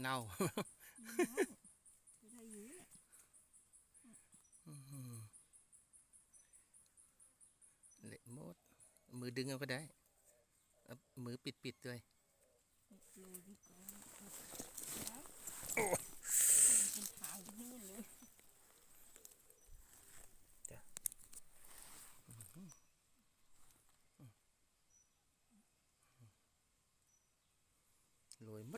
เน่าได้อยู่เนี่ยเละหมด มือดึงเอาก็ได้เอามือปิดปิดๆด้วยโรยดีกว่าแล้วเป็นทางไปนู่นเลยโรยหมด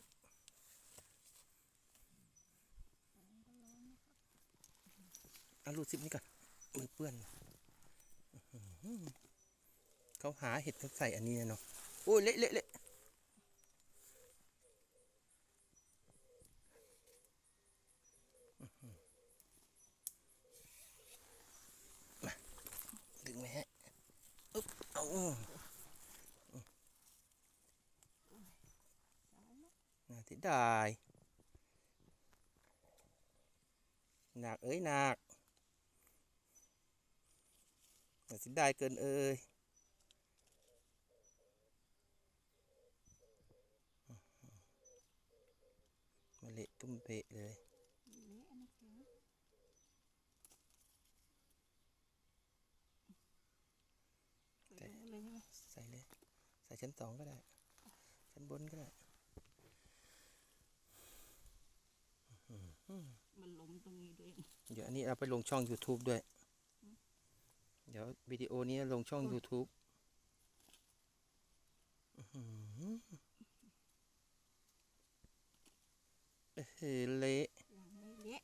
เอาลูดซิปนี่ก่อนมือเปื้อนเขาหาเห็ดเขาใส่อันนี้เนาะโอ้ยเละเละเละมาดึงไหมฮะอึ๊บเอาน่าที่ได้หนักเอ้ยหนัก น่าที่ได้เกินเอ้ยมาเละตุ้มเปะเลยเละอันนี้เสียใส่ลงเลยใช่ไหมใส่เลย ใส่ชั้นสองก็ได้ ชั้นบนก็ได้ มันล้มตรงนี้ด้วย เดี๋ยวอันนี้เราไปลงช่อง YouTube ด้วย เดี๋ยววิดีโอนี้ลงช่อง YouTube อื้อหือเอ้ยเละยังไม่เละ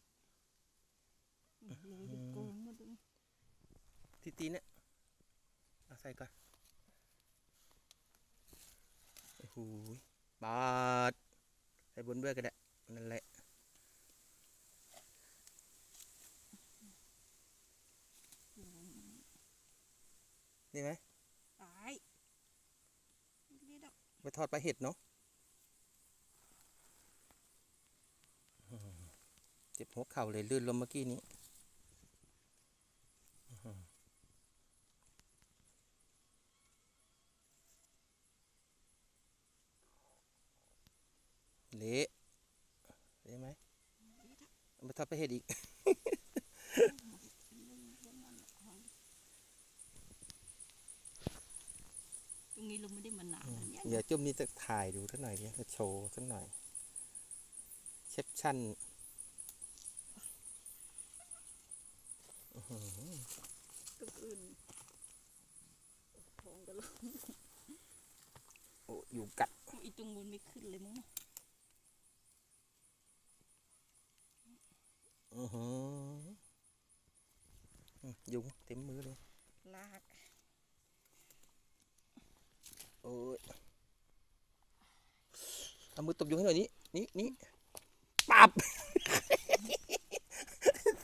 เลยจะโกงหมดเลยที่ตีนเนี่ยเอาใส่ก่อนโอ้โหบาดใส่บนเบื้อก็ได้นั่นแหละ นี่ไหมตายไม่ได้ดอกไปทอดปลาเห็ดเนาะอื้อหือเจ็บหัวเข่าเลยลื่นลมเมื่อกี้นี้อื้อหือเละเละไหมเอาไปทอดปลาเห็ดอีก ตรงนี้เราไม่ได้มานานแล้วเนี่ยเดี๋ยวจุ่มนี้จะถ่ายดูสักหน่อยดิจะโชว์สักหน่อยเชฟชั่นอื้อหือตรงอื่นท้องก็ลงโอ้อยู่กัดอีตรงบนไม่ขึ้นเลยมั้งนะอือหืออืมยุงเต็มมือเลยลาก โอ้ยเอามือตบยุงให้หน่อยนี่นี่นี่ปับ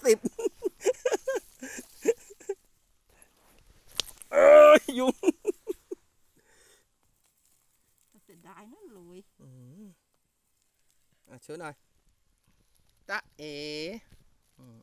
สิบเอ้ยยุงเสียดายนั่นเลยอืมอะเชิญหน่อยตะเออืม